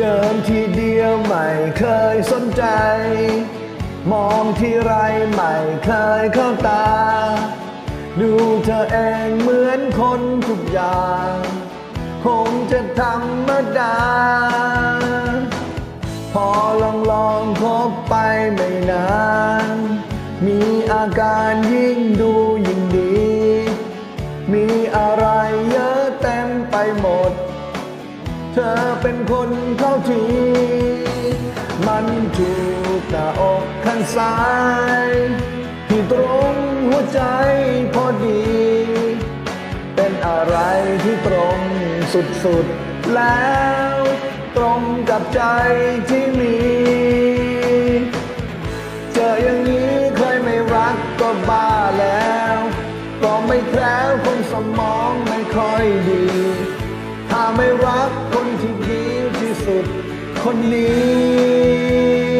เดิมทีเดียวไม่เคยสนใจ มองที่ไรไม่เคยเข้าตา ดูเธอเองเหมือนคนทุกอย่าง คงจะธรรมดา พอลองลองคบไปไม่นาน มีอาการยิ่งดูยิ่งดี มีอะไรเยอะเต็มไปหมด อเป็นคนเข้าที มันถูกหน้าอกข้างซ้าย ที่ตรงหัวใจพอดี เป็นอะไรที่ตรงสุดๆแล้ว ตรงกับใจที่มีเจออย่างนี้ใครไม่รักก็บ้าแล้ว ก็ไม่แคล้วคนสมองไม่ค่อยดี ถ้าไม่รัก คนนี้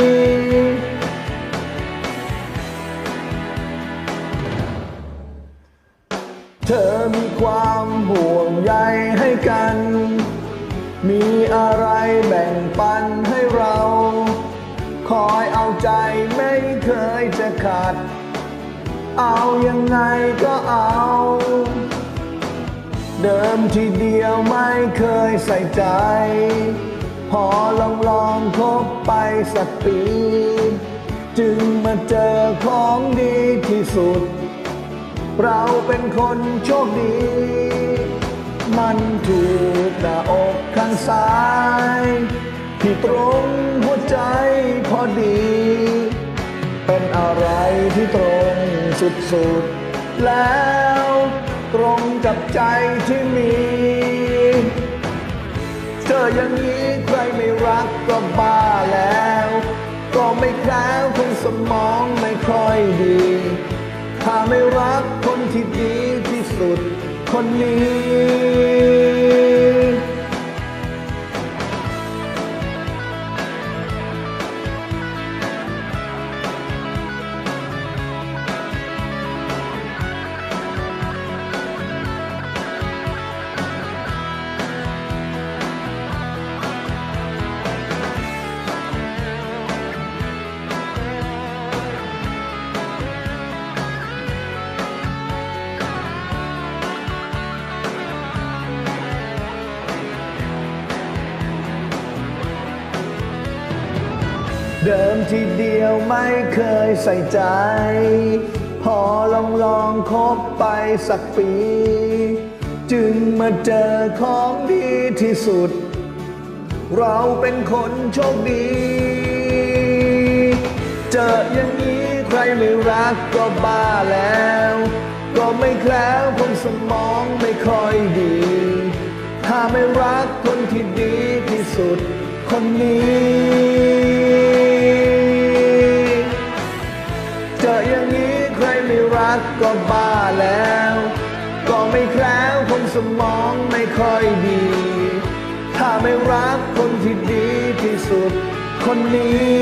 เธอมีความห่วงใยให้กัน มีอะไรแบ่งปันให้เรา คอยเอาใจไม่เคยจะขาด เอายังไงก็เอาเดิมทีเดียวไม่เคยใส่ใจ พอลองลองคบไปสักปี จึงมาเจอของดีที่สุด เราเป็นคนโชคดี มันถูกหน้าอกข้างซ้าย ที่ตรงหัวใจพอดี เป็นอะไรที่ตรงสุดๆ แล้วตรงกับใจที่มี ธออย่างนี้ใครไม่รักก็บ้าแล้ว ก็ไม่แคล้วคงสมองไม่ค่อยดี ถ้าไม่รักคนที่ดีที่สุดคนนี้ เดิมทีเดียวไม่เคยใส่ใจ พอลองลองคบไปสักปี จึงมาเจอของดีที่สุด เราเป็นคนโชคดี เจออย่างนี้ใครไม่รักก็บ้าแล้ว ก็ไม่แคล้วคนสมองไม่ค่อยดี ถ้าไม่รักคนที่ดีที่สุด คนนี้ ไม่แคล้วคนสมองไม่ค่อยดี ถ้าไม่รักคนที่ดีที่สุดคนนี้